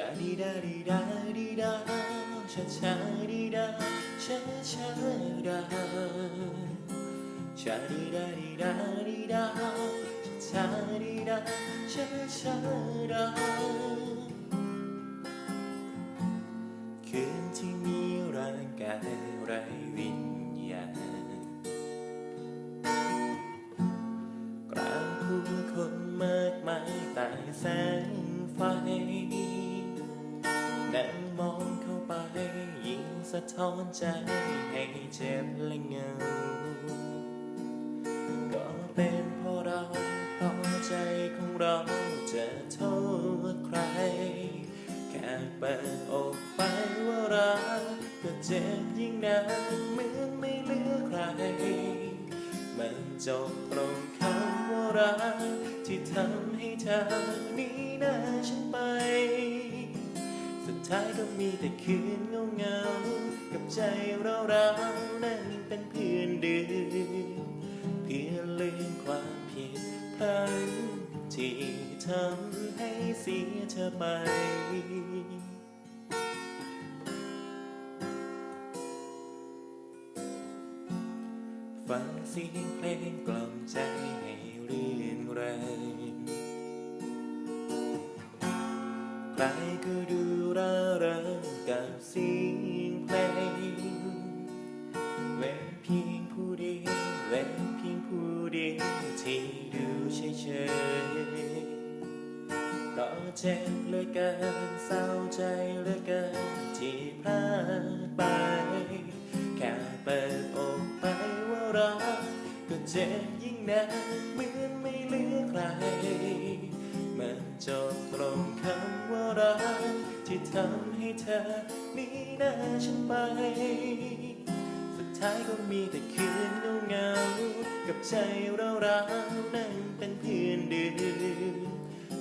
าดีดาดีดาดีดาชาชาดีดาชาชาดาชาดีดาดีดาดีดาชาชาดีดาชาชาดาคืนที่มีร่างกาย นั่งมองเข้าไปยิ่งสะท้อนใจให้เจ็บและเงา ก็เป็นเพราะเราเพราะใจของเราจะโทษใคร แค่เปิดอกไปว่ารักก็เจ็บยิ่งนานเหมือนไม่เหลือใคร มันจบตรงคำว่ารักที่ทำให้เธอนี้หน้าฉันไป ท้ายก็มีแต่คืนเงาเงากับใจเราเรานั้นเป็นเพื่อนเดิมเพื่อลืมความผิดพลั้งที่ทำให้เสียเธอไปฟังเสียงเพลงกล่อมใจให้เรื่น ใครก็ดูร่าเริงกับเสียงเพลงเว้นเพียงผู้เดียวเว้นเพียงผู้เดียวที่ดูเฉยๆก็เจ็บเหลือเกินเศร้าใจเหลือเกินที่พลาดไป แค่เปิดอกไปว่ารักก็เจ็บยิ่งนักเหมือนไม่เหลือใครมันจบตรงคำ รักที่ทำให้เธอหนีหน้าฉันไป สุดท้ายก็มีแต่คืนเงาเงาๆกับใจเราเรานั่งเป็นเพื่อนเดิม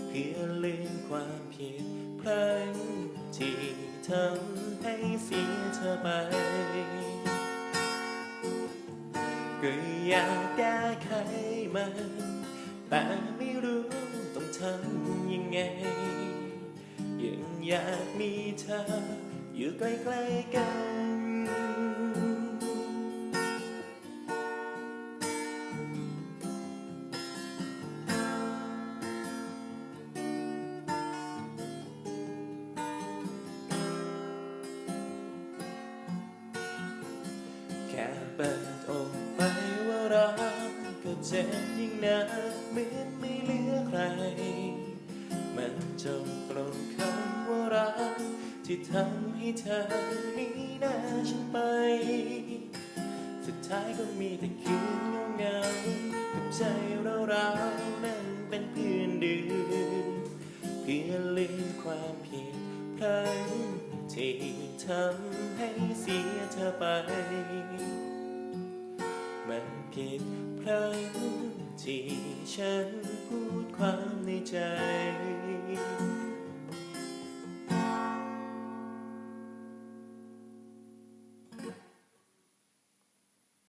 เพื่อลืมความผิดพลั้งที่ทำให้เสียเธอไปก็อยากแก้ไขมัน แต่ไม่รู้ต้องทำยังไง อยากมีเธอ อยู่ใกล้ๆกัน แค่เปิดอกไปว่ารักก็เจ็บยิ่งนักเหมือนไม่เหลือใคร จบตรงคำว่ารัก ที่ทำให้เธอหนีหน้าฉันไป สุดท้ายก็มีแต่คืนเงาเงาๆกับใจเราเรานั่งเป็นเพื่อนเดิมเพื่อลืมความผิดพลั้งที่ทำให้เสียเธอไป มันผิดพลั้งที่ฉันพูดความในใจ me.